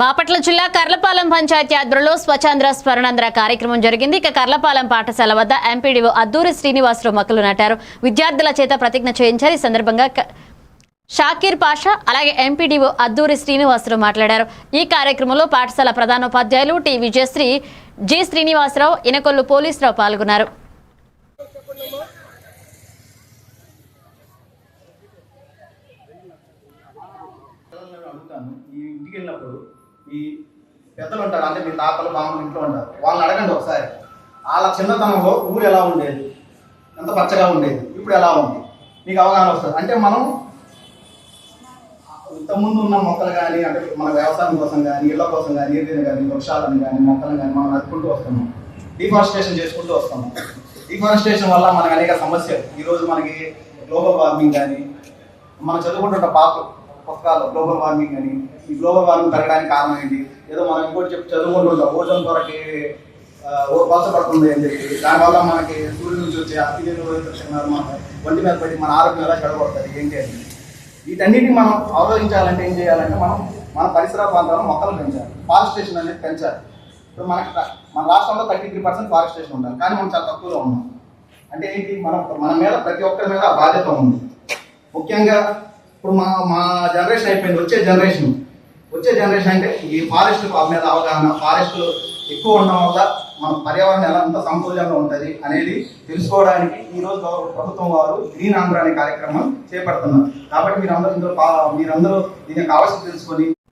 బాపట్ల జిల్లా కర్లపాలెం పంచాయతీ ఆధ్వర్యంలో స్వచ్ఛాంధ్ర స్మరణాంధ్ర కార్యక్రమం జరిగింది. ఇక కర్లపాలెం పాఠశాల వద్ద ఎంపీడీఓ అద్దూరి శ్రీనివాసరావు మొక్కలు నాటారు. విద్యార్థుల చేత ప్రతిజ్ఞ చేయించారు. ఈ సందర్భంగా షాకీర్ పాషా అలాగే ఎంపీడీఓ అద్దూరి శ్రీనివాసరావు మాట్లాడారు. ఈ కార్యక్రమంలో పాఠశాల ప్రధానోపాధ్యాయులు టి విజయశ్రీ జి శ్రీనివాసరావు ఇనకొల్లు పోలీసురావు పాల్గొన్నారు. ఈ ఇంటికి వెళ్ళినప్పుడు ఈ పెద్దలు ఉంటారు అంటే మీ తాతలు బామ్మలు ఇంట్లో ఉంటారు. వాళ్ళని అడగండి ఒకసారి. వాళ్ళ చిన్నతనంలో ఊరు ఎలా ఉండేది? ఎంత పచ్చగా ఉండేది? ఇప్పుడు ఎలా ఉంది? మీకు అవగాహన వస్తుంది. అంటే మనం ఇంతకుముందు ఉన్న మొక్కలు కానీ అంటే మన వ్యవసాయం కోసం కానీ ఇళ్ళ కోసం కానీ ఏదైనా కానీ వృక్షాలను కానీ మొక్కలను కానీ మనం నడుపుకుంటూ వస్తున్నాం. డిఫారెస్టేషన్ చేసుకుంటూ వస్తున్నాం. డిఫారెస్టేషన్ వల్ల మనకు అనేక సమస్యలు. ఈరోజు మనకి గ్లోబల్ వార్మింగ్ కానీ మనం చదువుకుంటున్న పాత పుస్తకాలు గ్లోబల్ వార్మింగ్ అని. ఈ గ్లోబల్ వార్మింగ్ పెరగడానికి కారణం ఏంటి? ఏదో మనం ఇంకోటి చెప్పి చదువుకుంటుంటాం ఓజోన్ కొరకి పలచబడుతుంది అని చెప్పి. దానివల్ల మనకి సూర్యుడి నుంచి వచ్చే అతిథులు మన ఒంటి మీద పడి మన ఆరోగ్యం ఎలా చెడగొడుతుంది ఏంటి అని వీటన్నిటిని మనం ఆలోచించాలంటే ఏం చేయాలంటే మనం మన పరిసర ప్రాంతాల్లో మొక్కలు పెంచాలి. ఫారెస్టేషన్ అనేది పెంచాలి. ఇప్పుడు మనకి మన రాష్ట్రంలో థర్టీ త్రీ పర్సెంట్ ఫారెస్టేషన్ ఉండాలి. కానీ మనం చాలా తక్కువలో ఉన్నాం. అంటే ఏంటి? మన మన మీద ప్రతి ఒక్కరి మీద బాధ్యత ఉంది. ముఖ్యంగా ఇప్పుడు మా మా జనరేషన్ అయిపోయింది వచ్చే జనరేషన్ వచ్చే జనరేషన్ అంటే ఈ ఫారెస్ట్ మీద అవగాహన ఫారెస్ట్ ఎక్కువ ఉండడం వల్ల మన పర్యావరణం ఎలా అంత సమతుల్యంగా ఉంటుంది అనేది తెలుసుకోవడానికి ఈ రోజు ప్రభుత్వం వారు గ్రీన్ ఆంధ్ర అనే కార్యక్రమం చేపడుతున్నారు. కాబట్టి మీరందరూ ఇందులో మీరందరూ దీని యొక్క ఆవశ్యకత తెలుసుకొని